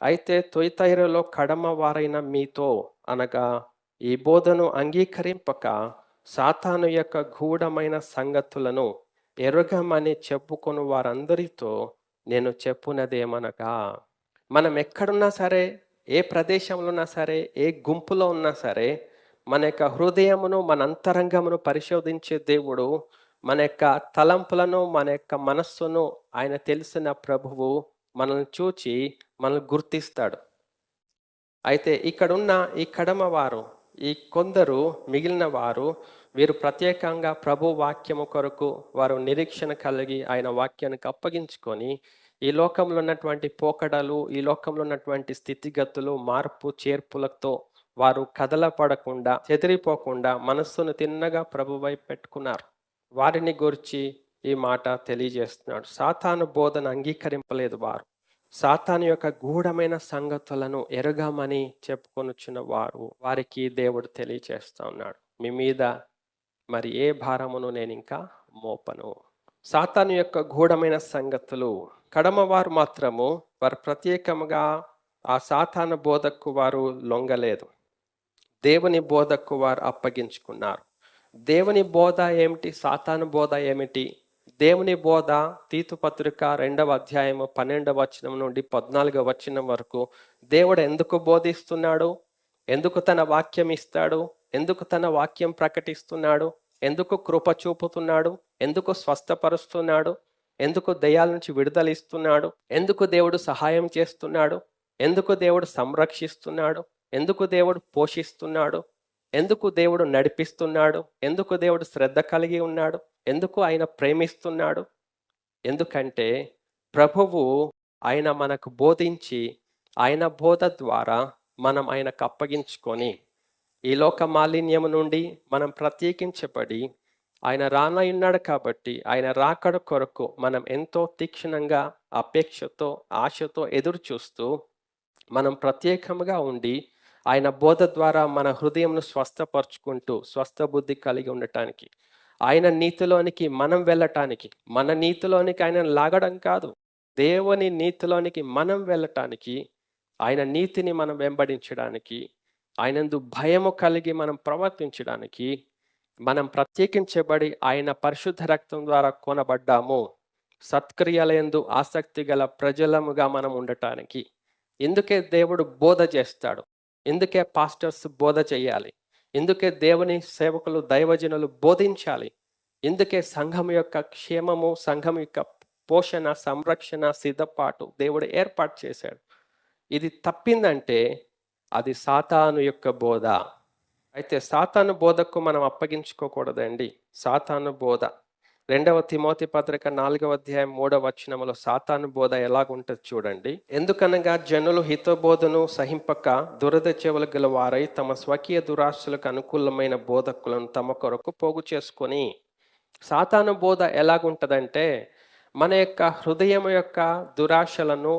అయితే తొయితైరలో కడమ వారైన మీతో అనగా ఈ బోధను అంగీకరింపక సాతాను యొక్క గూఢమైన సంగతులను ఎరుగమని చెప్పుకొని వారందరితో నేను చెప్పునదేమనగా మనం ఎక్కడున్నా సరే ఏ ప్రదేశంలో ఉన్నా సరే ఏ గుంపులో ఉన్నా సరే మన యొక్క హృదయమును మన అంతరంగమును పరిశోధించే దేవుడు మన యొక్క తలంపులను మన యొక్క మనస్సును ఆయన తెలిసిన ప్రభువు మనల్ని చూచి మనల్ని గుర్తిస్తాడు. అయితే ఇక్కడున్న ఈ కడమ వారు ఈ కొందరు మిగిలిన వారు వీరు ప్రత్యేకంగా ప్రభు వాక్యము కొరకు వారు నిరీక్షణ కలిగి ఆయన వాక్యానికి అప్పగించుకొని ఈ లోకంలో ఉన్నటువంటి పోకడలు ఈ లోకంలో ఉన్నటువంటి స్థితిగతులు మార్పు చేర్పులతో వారు కదలపడకుండా చెదిరిపోకుండా మనస్సును తిన్నగా ప్రభువై పెట్టుకున్నారు. వారిని గురించి ఈ మాట తెలియజేస్తున్నాడు. సాతాను బోధన అంగీకరింపలేదు వారు. సాతాను యొక్క గూఢమైన సంగతులను ఎరగమని చెప్పుకొనుచున్న వారు వారికి దేవుడు తెలియచేస్తా ఉన్నాడు. మీ మీద మరి ఏ భారమును నేను ఇంకా మోపను? సాతాను యొక్క గూఢమైన సంగతులు కడమవారు మాత్రము వారు ప్రత్యేకముగా ఆ సాతాను బోధకు వారు లొంగలేదు. దేవుని బోధకు వారు అప్పగించుకున్నారు. దేవుని బోధ ఏమిటి? సాతాను బోధ ఏమిటి? దేవుని బోధ తీతు పత్రిక రెండవ అధ్యాయము పన్నెండవ వచనం నుండి పద్నాలుగవ వచనం వరకు దేవుడు ఎందుకు బోధిస్తున్నాడు? ఎందుకు తన వాక్యం ఇస్తాడు? ఎందుకు తన వాక్యం ప్రకటిస్తున్నాడు? ఎందుకు కృప చూపుతున్నాడు? ఎందుకు స్వస్థపరుస్తున్నాడు? ఎందుకు దయాల నుంచి విడుదలిస్తున్నాడు ఎందుకు దేవుడు సహాయం చేస్తున్నాడు? ఎందుకు దేవుడు సంరక్షిస్తున్నాడు? ఎందుకు దేవుడు పోషిస్తున్నాడు? ఎందుకు దేవుడు నడిపిస్తున్నాడు? ఎందుకు దేవుడు శ్రద్ధ కలిగి ఉన్నాడు? ఎందుకు ఆయన ప్రేమిస్తున్నాడు? ఎందుకంటే ప్రభువు ఆయన మనకు బోధించి ఆయన బోధ ద్వారా మనం ఆయనకు అప్పగించుకొని ఈ లోక మాలిన్యము నుండి మనం ప్రత్యేకించబడి ఆయన రానయ్యున్నాడు కాబట్టి ఆయన రాకడ కొరకు మనం ఎంతో తీక్షణంగా అపేక్షతో ఆశతో ఎదురు చూస్తూ మనం ప్రత్యేకంగా ఉండి ఆయన బోధ ద్వారా మన హృదయంను స్వస్థపరుచుకుంటూ స్వస్థ బుద్ధి కలిగి ఉండటానికి ఆయన నీతిలోనికి మనం వెళ్ళటానికి మన నీతిలోనికి ఆయన లాగడం కాదు. దేవుని నీతిలోనికి మనం వెళ్ళటానికి ఆయన నీతిని మనం వెంబడించడానికి ఆయనందు భయము కలిగి మనం ప్రవర్తించడానికి మనం ప్రత్యేకించబడి ఆయన పరిశుద్ధ రక్తం ద్వారా కొనబడ్డాము. సత్క్రియలందు ఆసక్తి గల ప్రజలముగా మనం ఉండటానికి. ఎందుకే దేవుడు బోధ చేస్తాడు. ఎందుకే పాస్టర్స్ బోధ చేయాలి? ఇందుకే దేవుని సేవకులు దైవజనులు బోధించాలి? ఇందుకే సంఘం యొక్క క్షేమము సంఘం యొక్క పోషణ సంరక్షణ సిద్ధపాటు దేవుడు ఏర్పాటు చేశాడు? ఇది తప్పిందంటే అది సాతాను యొక్క బోధ. అయితే సాతాను బోధకు మనం అప్పగించుకోకూడదండి. సాతాను బోధ. రెండవ తిమోతి పత్రిక నాలుగవ అధ్యాయం మూడవ వచనములో సాతాను బోధ ఎలాగుంటుంది చూడండి. ఎందుకనగా జనులు హితబోధను సహింపక దురద చెవులు గల వారై తమ స్వకీయ దురాశలకు అనుకూలమైన బోధకులను తమ కొరకు పోగు చేసుకొని సాతాను బోధ ఎలాగుంటుందంటే మన యొక్క హృదయం యొక్క దురాశలను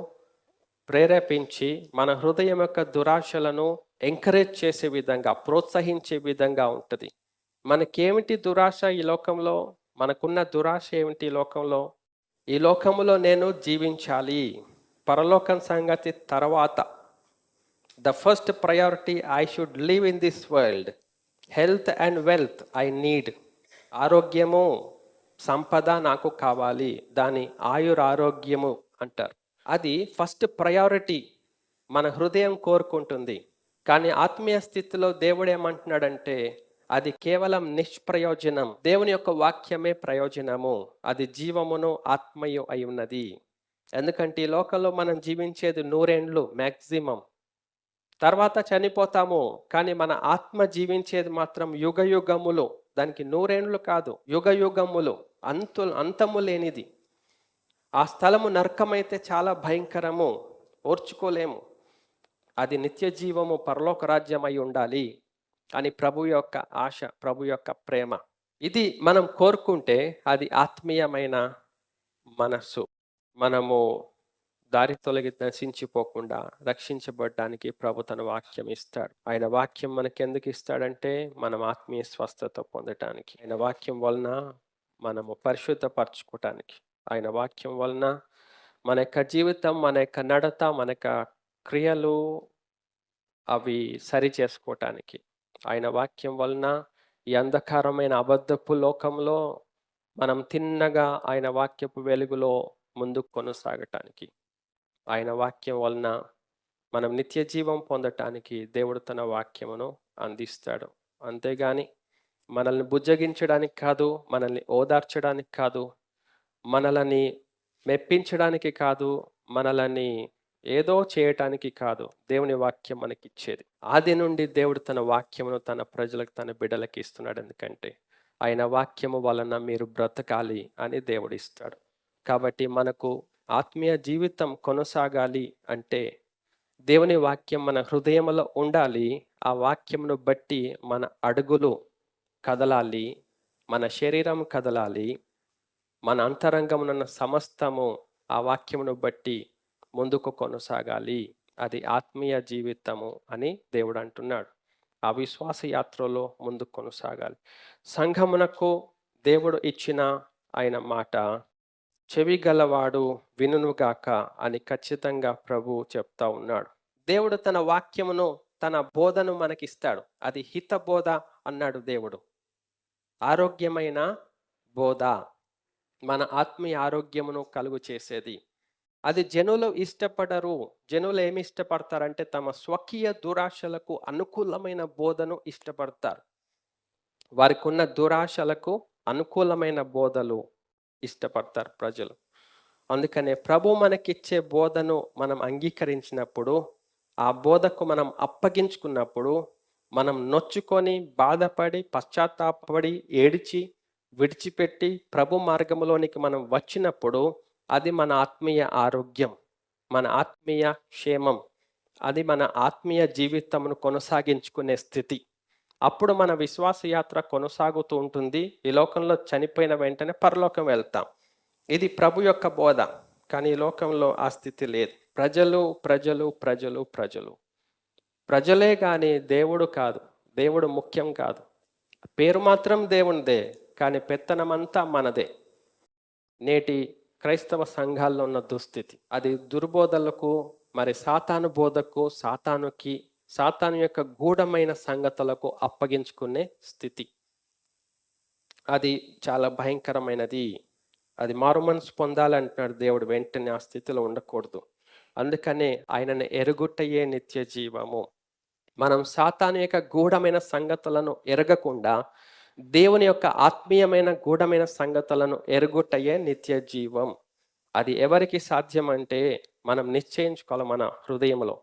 ప్రేరేపించి మన హృదయం యొక్క దురాశలను ఎంకరేజ్ చేసే విధంగా ప్రోత్సహించే విధంగా ఉంటుంది. మనకేమిటి దురాశ ఈ లోకంలో? మనకున్న దురాశ ఏమిటి లోకంలో? ఈ లోకంలో నేను జీవించాలి. పరలోకం సంగతి తర్వాత. The first priority I should live in this world health and wealth I need ఆరోగ్యము సంపద నాకు కావాలి. దాని ఆయుర ఆరోగ్యము అంటారు. అది ఫస్ట్ ప్రయారిటీ మన హృదయం కోరుకుంటుంది. కానీ ఆత్మీయ స్థితిలో దేవుడు ఏమంటున్నాడంటే అది కేవలం నిష్ప్రయోజనం. దేవుని యొక్క వాక్యమే ప్రయోజనము. అది జీవమును ఆత్మయు అయి ఉన్నది. ఎందుకంటే ఈ లోకంలో మనం జీవించేది నూరేండ్లు మ్యాక్సిమం తర్వాత చనిపోతాము కానీ మన ఆత్మ జీవించేది మాత్రం యుగ యుగములు దానికి నూరేండ్లు కాదు యుగ యుగములు అంతు అంతము లేనిది. ఆ స్థలము నరకమైతే చాలా భయంకరము. ఓర్చుకోలేము. అది నిత్య జీవము పరలోక రాజ్యమై అయి ఉండాలి. అని ప్రభు యొక్క ఆశ ప్రభు యొక్క ప్రేమ. ఇది మనం కోరుకుంటే అది ఆత్మీయమైన మనస్సు. మనము దారి తొలగి నశించిపోకుండా రక్షించబడడానికి ప్రభు తన వాక్యం ఇస్తాడు. ఆయన వాక్యం మనకి ఎందుకు ఇస్తాడంటే మనం ఆత్మీయ స్వస్థత పొందటానికి. ఆయన వాక్యం వలన మనము పరిశుద్ధపరచుకోవటానికి ఆయన వాక్యం వలన మన యొక్క జీవితం మన యొక్క నడత మన యొక్క క్రియలు అవి సరి చేసుకోవటానికి ఆయన వాక్యం వలన ఈ అంధకారమైన అబద్ధపు లోకంలో మనం తిన్నగా ఆయన వాక్యపు వెలుగులో ముందుకు కొనసాగటానికి ఆయన వాక్యం వలన మనం నిత్య జీవం పొందటానికి దేవుడు తన వాక్యమును అందిస్తాడు. అంతేగాని మనల్ని బుజ్జగించడానికి కాదు మనల్ని ఓదార్చడానికి కాదు మనలని మెప్పించడానికి కాదు మనలని ఏదో చేయటానికి కాదు దేవుని వాక్యం మనకి ఇచ్చేది ఆది నుండి దేవుడు తన వాక్యమును తన ప్రజలకు తన బిడ్డలకి ఇస్తున్నాడు ఎందుకంటే ఆయన వాక్యము వలన మీరు బ్రతకాలి అని దేవుడు ఇస్తాడు కాబట్టి మనకు ఆత్మీయ జీవితం కొనసాగాలి అంటే దేవుని వాక్యం మన హృదయంలో ఉండాలి ఆ వాక్యమును బట్టి మన అడుగులు కదలాలి మన శరీరం కదలాలి మన అంతరంగమునున్న సమస్తము ఆ వాక్యమును బట్టి ముందుకు కొనసాగాలి. అది ఆత్మీయ జీవితము అని దేవుడు అంటున్నాడు ఆ విశ్వాస యాత్రలో ముందుకు కొనసాగాలి. సంఘమునకు దేవుడు ఇచ్చిన ఆయన మాట చెవి గలవాడు వినుగాక అని ఖచ్చితంగా ప్రభు చెప్తా ఉన్నాడు. దేవుడు తన వాక్యమును తన బోధను మనకిస్తాడు. అది హిత బోధ అన్నాడు దేవుడు. ఆరోగ్యమైన బోధ మన ఆత్మీయ ఆరోగ్యమును కలుగు చేసేది. అది జనులు ఇష్టపడరు. జనులు ఏమి ఇష్టపడతారంటే తమ స్వకీయ దురాశలకు అనుకూలమైన బోధను ఇష్టపడతారు. వారికి ఉన్న దురాశలకు అనుకూలమైన బోధలు ఇష్టపడతారు ప్రజలు. అందుకనే ప్రభు మనకిచ్చే బోధను మనం అంగీకరించినప్పుడు ఆ బోధకు మనం అప్పగించుకున్నప్పుడు మనం నొచ్చుకొని బాధపడి పశ్చాత్తాపడి ఏడిచి విడిచిపెట్టి ప్రభు మార్గంలోనికి మనం వచ్చినప్పుడు అది మన ఆత్మీయ ఆరోగ్యం మన ఆత్మీయ క్షేమం అది మన ఆత్మీయ జీవితమును కొనసాగించుకునే స్థితి. అప్పుడు మన విశ్వాస యాత్ర కొనసాగుతూ ఉంటుంది. ఈ లోకంలో చనిపోయిన వెంటనే పరలోకం వెళ్తాం. ఇది ప్రభు యొక్క బోధ కానీ ఈ లోకంలో ఆ స్థితి లేదు. ప్రజలు ప్రజలు ప్రజలు ప్రజలు. ప్రజలే కానీ దేవుడు కాదు దేవుడు ముఖ్యం కాదు. పేరు మాత్రం దేవునిదే కానీ పెత్తనమంతా మనదే. నేటి క్రైస్తవ సంఘాల్లో ఉన్న దుస్థితి. అది దుర్బోధలకు మరి సాతాను బోధకు సాతానుకి సాతాను యొక్క గూఢమైన సంగతులకు అప్పగించుకునే స్థితి. అది చాలా భయంకరమైనది. అది మారుమనసు పొందాలంటున్నాడు దేవుడు. వెంటనే ఆ స్థితిలో ఉండకూడదు. అందుకనే ఆయనను ఎరుగుటయే నిత్య జీవము. మనం సాతాను యొక్క గూఢమైన సంగతులను ఎరగకుండా దేవుని యొక్క ఆత్మీయమైన గూఢమైన సంగతులను ఎరుగుటయే నిత్య జీవం. అది ఎవరికి సాధ్యం అంటే మనం నిశ్చయించుకోవాలి మన హృదయంలో.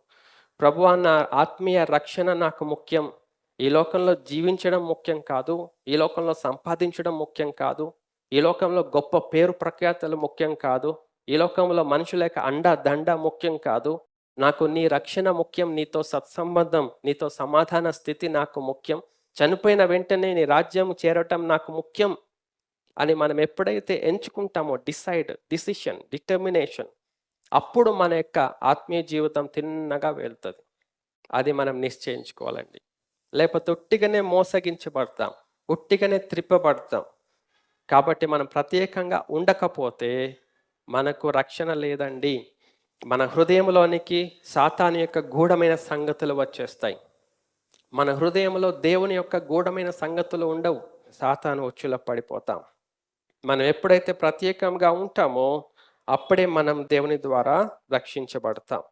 ప్రభు అన్న ఆత్మీయ రక్షణ నాకు ముఖ్యం. ఈ లోకంలో జీవించడం ముఖ్యం కాదు. ఈ లోకంలో సంపాదించడం ముఖ్యం కాదు. ఈ లోకంలో గొప్ప పేరు ప్రఖ్యాతలు ముఖ్యం కాదు. ఈ లోకంలో మనుషుల యొక్క అండ దండ ముఖ్యం కాదు. నాకు నీ రక్షణ ముఖ్యం. నీతో సత్సంబంధం నీతో సమాధాన స్థితి నాకు ముఖ్యం. చనిపోయిన వెంటనే నీ రాజ్యం చేరటం నాకు ముఖ్యం అని మనం ఎప్పుడైతే ఎంచుకుంటామో డిసైడ్ డిసిషన్ డిటర్మినేషన్ అప్పుడు మన యొక్క ఆత్మీయ జీవితం తిన్నగా వెళ్తుంది. అది మనం నిశ్చయించుకోవాలండి. లేకపోతే ఉట్టిగానే మోసగించబడతాం ఉట్టిగానే త్రిప్పబడతాం. కాబట్టి మనం ప్రత్యేకంగా ఉండకపోతే మనకు రక్షణ లేదండి. మన హృదయంలోనికి సాతాను యొక్క గూఢమైన సంగతులు వచ్చేస్తాయి. మన హృదయంలో దేవుని యొక్క గూఢమైన సంగతులు ఉండవు. సాతాను వచ్చులో పడిపోతాం. మనం ఎప్పుడైతే ప్రత్యేకంగా ఉంటామో అప్పుడే మనం దేవుని ద్వారా రక్షించబడతాం.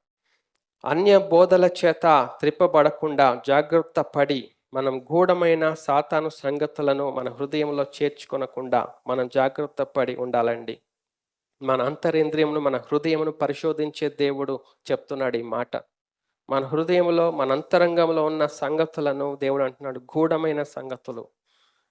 అన్య బోధల చేత త్రిప్పబడకుండా జాగ్రత్త పడి మనం గూఢమైన సాతాను సంగతులను మన హృదయంలో చేర్చుకొనకుండా మనం జాగ్రత్త పడి ఉండాలండి. మన అంతరేంద్రియమును మన హృదయమును పరిశోధించే దేవుడు చెప్తున్నాడు ఈ మాట. మన హృదయంలో మన అంతరంగంలో ఉన్న సంగతులను దేవుడు అంటున్నాడు. గూఢమైన సంగతులు.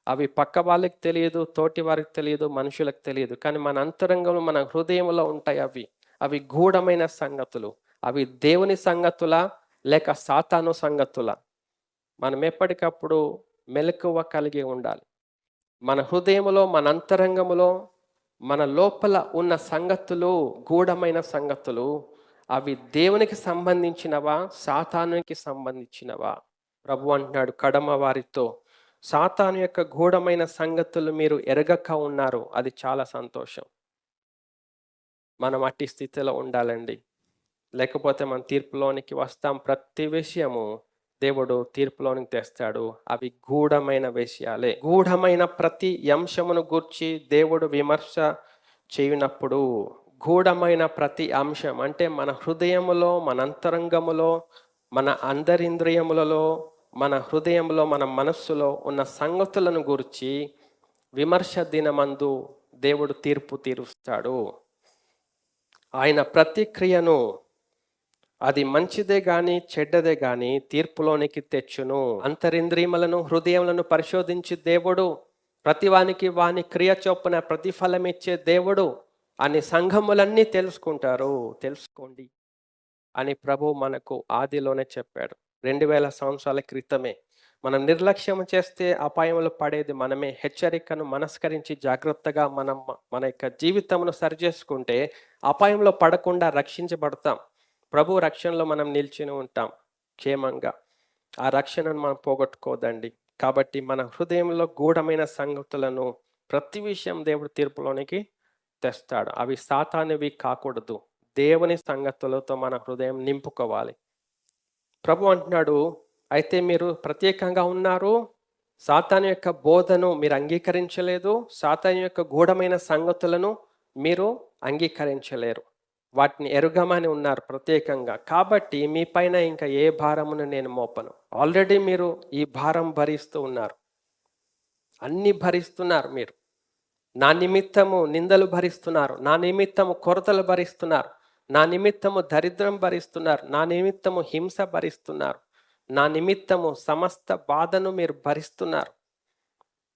అవి పక్క వాళ్ళకి తెలియదు తోటి వారికి తెలియదు మనుషులకు తెలియదు. కానీ మన అంతరంగంలో మన హృదయంలో ఉంటాయి అవి. అవి గూఢమైన సంగతులు. అవి దేవుని సంగతుల లేక సాతాను సంగతుల. మనం ఎప్పటికప్పుడు మెలకువ కలిగి ఉండాలి. మన హృదయంలో మన అంతరంగములో మన లోపల ఉన్న సంగతులు గూఢమైన సంగతులు అవి దేవునికి సంబంధించినవా? సాతానునికి సంబంధించినవా? ప్రభు అంటున్నాడు కడమ వారితో సాతాను యొక్క గూఢమైన సంగతులు మీరు ఎరగక ఉన్నారు. అది చాలా సంతోషం. మనం అట్టి స్థితిలో ఉండాలండి. లేకపోతే మనం తీర్పులోనికి వస్తాం. ప్రతి విషయము దేవుడు తీర్పులోనికి తెస్తాడు. అవి గూఢమైన విషయాలే. గూఢమైన ప్రతి అంశమును గూర్చి దేవుడు విమర్శ చేయనప్పుడు గూఢమైన ప్రతి అంశం. అంటే మన హృదయములో మన అంతరంగములో మన అందరింద్రియములలో మన హృదయంలో మన మనస్సులో ఉన్న సంగతులను గురించి విమర్శ దినమందు దేవుడు తీర్పు తీరుస్తాడు. ఆయన ప్రతిక్రియను అది మంచిదే గాని చెడ్డదే గాని తీర్పులోనికి తెచ్చును. అంతరింద్రియములను హృదయములను పరిశోధించి దేవుడు ప్రతివానికి వాని క్రియ చొప్పున ప్రతిఫలం ఇచ్చే దేవుడు అని సంఘములన్నీ తెలుసుకుంటారు. తెలుసుకోండి అని ప్రభు మనకు ఆదిలోనే చెప్పాడు. రెండు వేల సంవత్సరాల క్రితమే మనం నిర్లక్ష్యం చేస్తే అపాయంలో పడేది మనమే. హెచ్చరికను మనస్కరించి జాగ్రత్తగా మనం మన యొక్క జీవితమును సరిచేసుకుంటే అపాయంలో పడకుండా రక్షించబడతాం. ప్రభు రక్షణలో మనం నిల్చుని ఉంటాం క్షేమంగా. ఆ రక్షణను మనం పోగొట్టుకోదండి. కాబట్టి మన హృదయంలో గూఢమైన సంగతులను ప్రతి విషయం దేవుడు తీర్పులోనికి తెస్తాడు. అవి సాతానివి కాకూడదు. దేవుని సంగతులతో మన హృదయం నింపుకోవాలి. ప్రభు అంటున్నాడు అయితే మీరు ప్రత్యేకంగా ఉన్నారు? సాతాను యొక్క బోధను మీరు అంగీకరించలేదు. సాతాను యొక్క గూఢమైన సంగతులను మీరు అంగీకరించలేరు. వాటిని ఎరుగమని ఉన్నారు ప్రత్యేకంగా. కాబట్టి మీ పైన ఇంకా ఏ భారమును నేను మోపను? ఆల్రెడీ మీరు ఈ భారం భరిస్తూ ఉన్నారు. అన్ని భరిస్తున్నారు మీరు. నా నిమిత్తము నిందలు భరిస్తున్నారు. నా నిమిత్తము కొరతలు భరిస్తున్నారు. నా నిమిత్తము దరిద్రం భరిస్తున్నారు. నా నిమిత్తము హింస భరిస్తున్నారు. నా నిమిత్తము సమస్త బాధను మీరు భరిస్తున్నారు.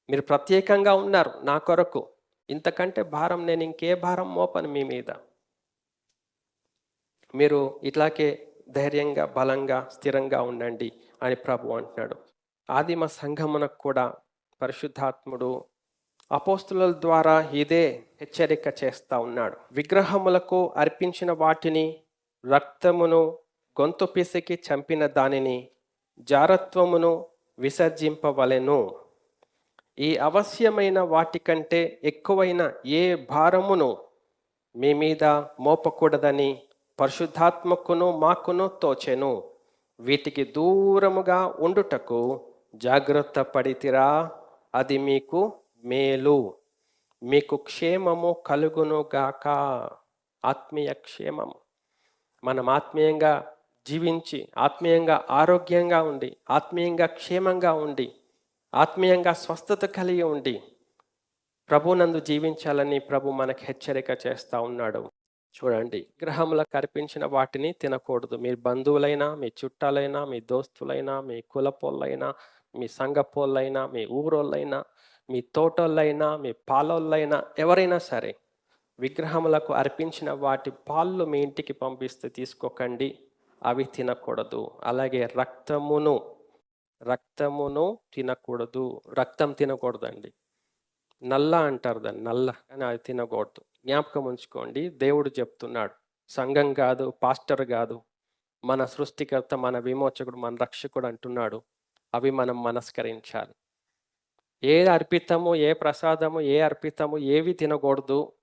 మీరు ప్రత్యేకంగా ఉన్నారు నా కొరకు. ఇంతకంటే భారం నేను ఇంకే భారం మోపను మీ మీద. మీరు ఇట్లాగే ధైర్యంగా బలంగా స్థిరంగా ఉండండి అని ప్రభు అంటున్నాడు. ఆదిమ సంఘమునకు కూడా పరిశుద్ధాత్ముడు అపోస్తుల ద్వారా ఇదే హెచ్చరిక చేస్తా ఉన్నాడు. విగ్రహములకు అర్పించిన వాటిని రక్తమును గొంతు పిసికి చంపిన దానిని జారత్వమును విసర్జింపవలెను. ఈ అవశ్యమైన వాటికంటే ఎక్కువైన ఏ భారమును మీ మీద మోపకూడదని పరిశుద్ధాత్మకును మాకును తోచెను. వీటికి దూరముగా ఉండుటకు జాగ్రత్త పడితిరా అది మీకు మేలు. మీకు క్షేమము కలుగును గాక. ఆత్మీయ క్షేమము. మనం ఆత్మీయంగా జీవించి ఆత్మీయంగా ఆరోగ్యంగా ఉండి ఆత్మీయంగా క్షేమంగా ఉండి ఆత్మీయంగా స్వస్థత కలిగి ఉండి ప్రభునందు జీవించాలని ప్రభు మనకు హెచ్చరిక చేస్తూ ఉన్నాడు. చూడండి గ్రహములకు కనిపించిన వాటిని తినకూడదు. మీ బంధువులైనా మీ చుట్టాలైనా మీ దోస్తులైనా మీ కులపోళ్ళైనా మీ సంఘపోళ్ళైనా మీ ఊరోళ్ళైనా మీ తోటోళ్ళైనా మీ పాలోళ్ళైనా ఎవరైనా సరే విగ్రహములకు అర్పించిన వాటి పాళ్ళు మీ ఇంటికి పంపిస్తే తీసుకోకండి. అవి తినకూడదు. అలాగే రక్తమును రక్తమును తినకూడదు. రక్తం తినకూడదండి. నల్ల అంటారు దాన్ని నల్ల. అని అది తినకూడదు. జ్ఞాపకం ఉంచుకోండి. దేవుడు చెప్తున్నాడు. సంఘం కాదు పాస్టర్ కాదు. మన సృష్టికర్త మన విమోచకుడు మన రక్షకుడు అంటున్నాడు. అవి మనం మనస్కరించాలి. ఏ అర్పితము ఏ ప్రసాదము ఏ అర్పితము ఏవి తినకూడదు.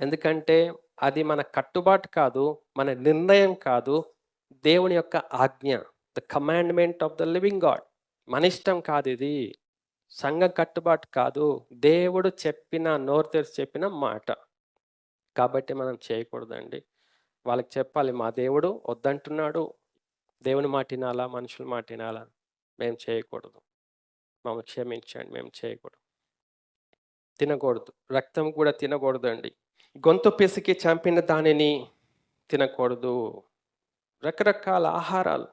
ఎందుకంటే అది మన కట్టుబాటు కాదు మన నిర్ణయం కాదు. దేవుని యొక్క ఆజ్ఞ the commandment of the living God మన ఇష్టం కాదు ఇది. సంఘం కట్టుబాటు కాదు. దేవుడు చెప్పిన నోరు తెరిచి చెప్పిన మాట. కాబట్టి మనం చేయకూడదండి. వాళ్ళకి చెప్పాలి మా దేవుడు వద్దంటున్నాడు. దేవుని మాట వినాలా మనుషుల మాట వినాలా? మేము చేయకూడదు. మమ్మల్ని క్షమించండి మేము చేయకూడదు. తినకూడదు. రక్తం కూడా తినకూడదు అండి గొంతు పిసికి చంపిన దానిని తినకూడదు. రకరకాల ఆహారాలు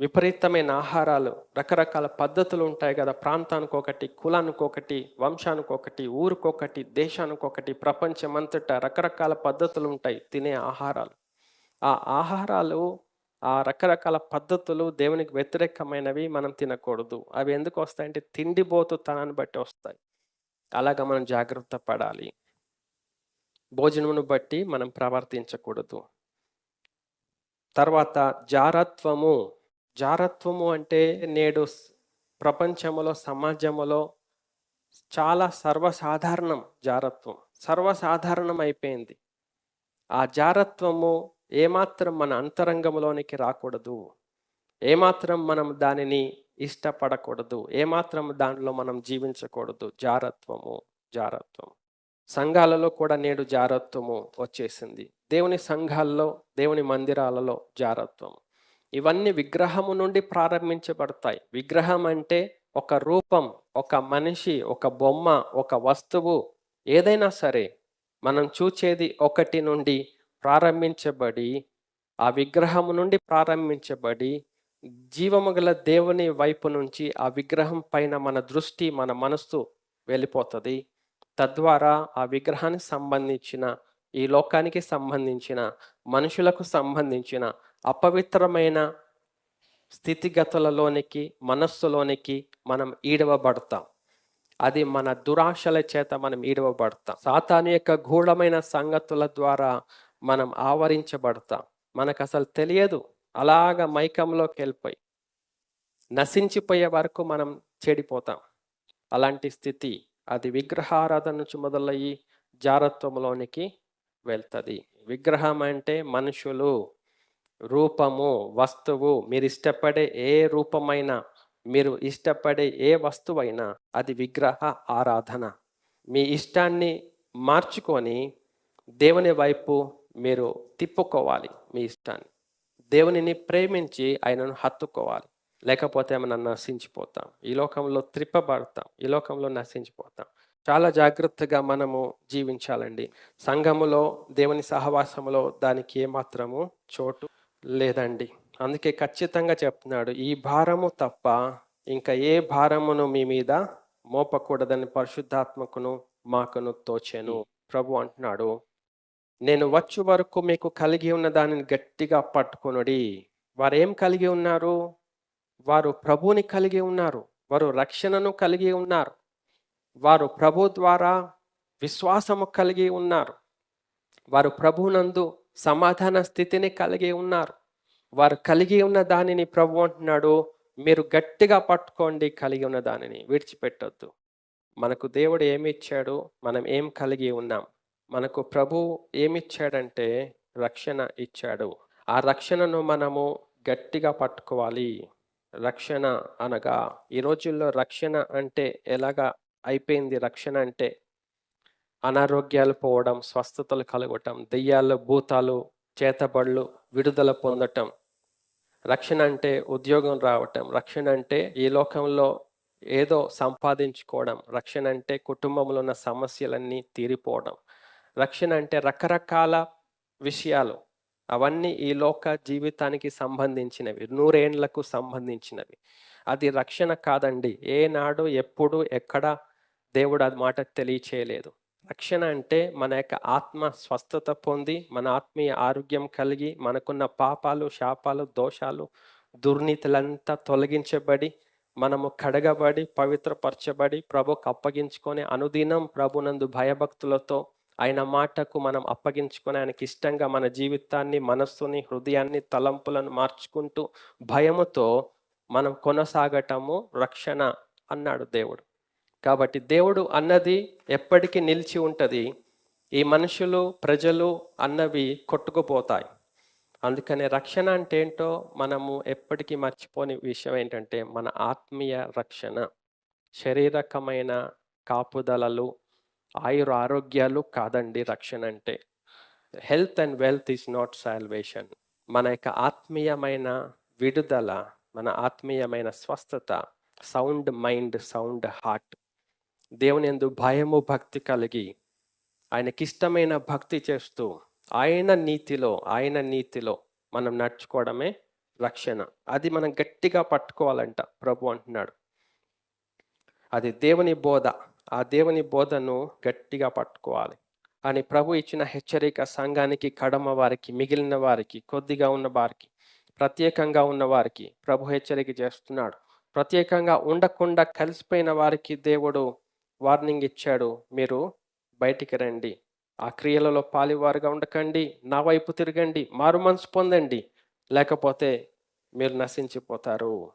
విపరీతమైన ఆహారాలు రకరకాల పద్ధతులు ఉంటాయి కదా. ప్రాంతానికి ఒకటి కులానికి ఒకటి వంశానికి ఒకటి ఊరికొకటి దేశానికి ఒకటి ప్రపంచమంతటా రకరకాల పద్ధతులు ఉంటాయి తినే ఆహారాలు. ఆ ఆహారాలు ఆ రకరకాల పద్ధతులు దేవునికి వ్యతిరేకమైనవి మనం తినకూడదు. అవి ఎందుకు వస్తాయంటే తిండిబోతుతనాన్ని బట్టి వస్తాయి. అలాగా మనం జాగ్రత్త పడాలి. భోజనమును బట్టి మనం ప్రవర్తించకూడదు. తర్వాత జారత్వము. జారత్వము అంటే నేడు ప్రపంచంలో ప్రపంచములో సమాజములో చాలా సర్వసాధారణం జారత్వం. సర్వసాధారణం అయిపోయింది ఆ జారత్వము ఏమాత్రం మన అంతరంగంలోనికి రాకూడదు. ఏమాత్రం మనం దానిని ఇష్టపడకూడదు. ఏమాత్రం దానిలో మనం జీవించకూడదు. జారత్వము జారత్వం. సంఘాలలో కూడా నేడు జారత్వము వచ్చేసింది. దేవుని సంఘాల్లో దేవుని మందిరాలలో జారత్వం ఇవన్నీ విగ్రహము నుండి ప్రారంభించబడతాయి. విగ్రహం అంటే ఒక రూపం ఒక మనిషి ఒక బొమ్మ ఒక వస్తువు ఏదైనా సరే. మనం చూచేది ఒకటి నుండి ప్రారంభించబడి ఆ విగ్రహము నుండి ప్రారంభించబడి జీవము గల దేవుని వైపు నుంచి ఆ విగ్రహం పైన మన దృష్టి మన మనస్సు వెళ్ళిపోతుంది. తద్వారా ఆ విగ్రహానికి సంబంధించిన ఈ లోకానికి సంబంధించిన మనుషులకు సంబంధించిన అపవిత్రమైన స్థితిగతులలోనికి మనస్సులోనికి మనం ఈడవబడతాం. అది మన దురాశల చేత మనం ఈడవబడతాం. సాతాను యొక్క గూఢమైన సంగతుల ద్వారా మనం ఆవరించబడతాం. మనకు అసలు తెలియదు. అలాగ మైకంలోకి వెళ్ళిపోయి నశించిపోయే వరకు మనం చెడిపోతాం. అలాంటి స్థితి అది విగ్రహారాధన నుంచి మొదలయ్యి జారత్వంలోనికి వెళ్తుంది. విగ్రహం అంటే మనుషులు రూపము వస్తువు. మీరు ఇష్టపడే ఏ రూపమైనా మీరు ఇష్టపడే ఏ వస్తువైనా అది విగ్రహ ఆరాధన. మీ ఇష్టాన్ని మార్చుకొని దేవుని వైపు మీరు తిప్పుకోవాలి మీ ఇష్టాన్ని. దేవునిని ప్రేమించి ఆయనను హత్తుకోవాలి. లేకపోతే మనం నశించిపోతాం. ఈ లోకంలో త్రిప్పబడతాం. ఈ లోకంలో నశించిపోతాం. చాలా జాగ్రత్తగా మనము జీవించాలండి. సంఘములో దేవుని సహవాసములో దానికి ఏమాత్రము చోటు లేదండి. అందుకే ఖచ్చితంగా చెప్తున్నాడు ఈ భారము తప్ప ఇంకా ఏ భారమును మీ మీద మోపకూడదని పరిశుద్ధాత్మకును మాకును తోచెను. ప్రభు అంటున్నాడు నేను వచ్చు వరకు మీకు కలిగి ఉన్న దానిని గట్టిగా పట్టుకొనుడి. వారు ఏం కలిగి ఉన్నారు? వారు ప్రభువుని కలిగి ఉన్నారు. వారు రక్షణను కలిగి ఉన్నారు. వారు ప్రభు ద్వారా విశ్వాసము కలిగి ఉన్నారు. వారు ప్రభునందు సమాధాన స్థితిని కలిగి ఉన్నారు. వారు కలిగి ఉన్న దానిని ప్రభు అంటున్నాడు మీరు గట్టిగా పట్టుకోండి కలిగి ఉన్న దానిని విడిచిపెట్టొద్దు. మనకు దేవుడు ఏమి ఇచ్చాడు? మనం ఏం కలిగి ఉన్నాం? మనకు ప్రభు ఏమిచ్చాడంటే రక్షణ ఇచ్చాడు. ఆ రక్షణను మనము గట్టిగా పట్టుకోవాలి. రక్షణ అనగా ఈ రోజుల్లో రక్షణ అంటే ఎలాగా అయిపోయింది? రక్షణ అంటే అనారోగ్యాలు పోవడం స్వస్థతలు కలగటం దెయ్యాలు భూతాలు చేతబడులు విడుదల పొందటం. రక్షణ అంటే ఉద్యోగం రావటం. రక్షణ అంటే ఈ లోకంలో ఏదో సంపాదించుకోవడం. రక్షణ అంటే కుటుంబంలో ఉన్న సమస్యలన్నీ తీరిపోవడం. రక్షణ అంటే రకరకాల విషయాలు. అవన్నీ ఈ లోక జీవితానికి సంబంధించినవి నూరేండ్లకు సంబంధించినవి. అది రక్షణ కాదండి. ఏనాడు ఎప్పుడు ఎక్కడ దేవుడు అది మాట తెలియచేయలేదు. రక్షణ అంటే మన యొక్క ఆత్మ స్వస్థత పొంది మన ఆత్మీయ ఆరోగ్యం కలిగి మనకున్న పాపాలు శాపాలు దోషాలు దుర్నీతులంతా తొలగించబడి మనము కడగబడి పవిత్రపరచబడి ప్రభుకు అప్పగించుకొని అనుదినం ప్రభునందు భయభక్తులతో ఆయన మాటకు మనం అప్పగించుకొని ఆయనకి ఇష్టంగా మన జీవితాన్ని మనస్సుని హృదయాన్ని తలంపులను మార్చుకుంటూ భయముతో మనం కొనసాగటము రక్షణ అన్నాడు దేవుడు. కాబట్టి దేవుడు అన్నది ఎప్పటికీ నిలిచి ఉంటుంది. ఈ మనుషులు ప్రజలు అన్నవి కొట్టుకుపోతాయి. అందుకనే రక్షణ అంటే ఏంటో మనము ఎప్పటికీ మర్చిపోని విషయం ఏంటంటే మన ఆత్మీయ రక్షణ. శరీరకమైన కాపుదలలు ఆయుర ఆరోగ్యాలు కాదండి రక్షణ అంటే health and wealth is not salvation. మన యొక్క ఆత్మీయమైన విడుదల మన ఆత్మీయమైన స్వస్థత సౌండ్ మైండ్ సౌండ్ హార్ట్ దేవుని ఎందు భయము భక్తి కలిగి ఆయనకిష్టమైన భక్తి చేస్తూ ఆయన నీతిలో ఆయన నీతిలో మనం నడుచుకోవడమే రక్షణ. అది మనం గట్టిగా పట్టుకోవాలంట ప్రభు అంటున్నాడు. అది దేవుని బోధ. ఆ దేవుని బోధను గట్టిగా పట్టుకోవాలి. అని ప్రభు ఇచ్చిన హెచ్చరిక సంఘానికి కడమ వారికి మిగిలిన వారికి కొద్దిగా ఉన్న వారికి ప్రత్యేకంగా ఉన్న వారికి ప్రభు హెచ్చరిక చేస్తున్నాడు. ప్రత్యేకంగా ఉండకుండా కలిసిపోయిన వారికి దేవుడు వార్నింగ్ ఇచ్చాడు. మీరు బయటికి రండి. ఆ క్రియలలో పాలివారుగా ఉండకండి. నా వైపు తిరగండి. మారు మనసు పొందండి. లేకపోతే మీరు నశించిపోతారు.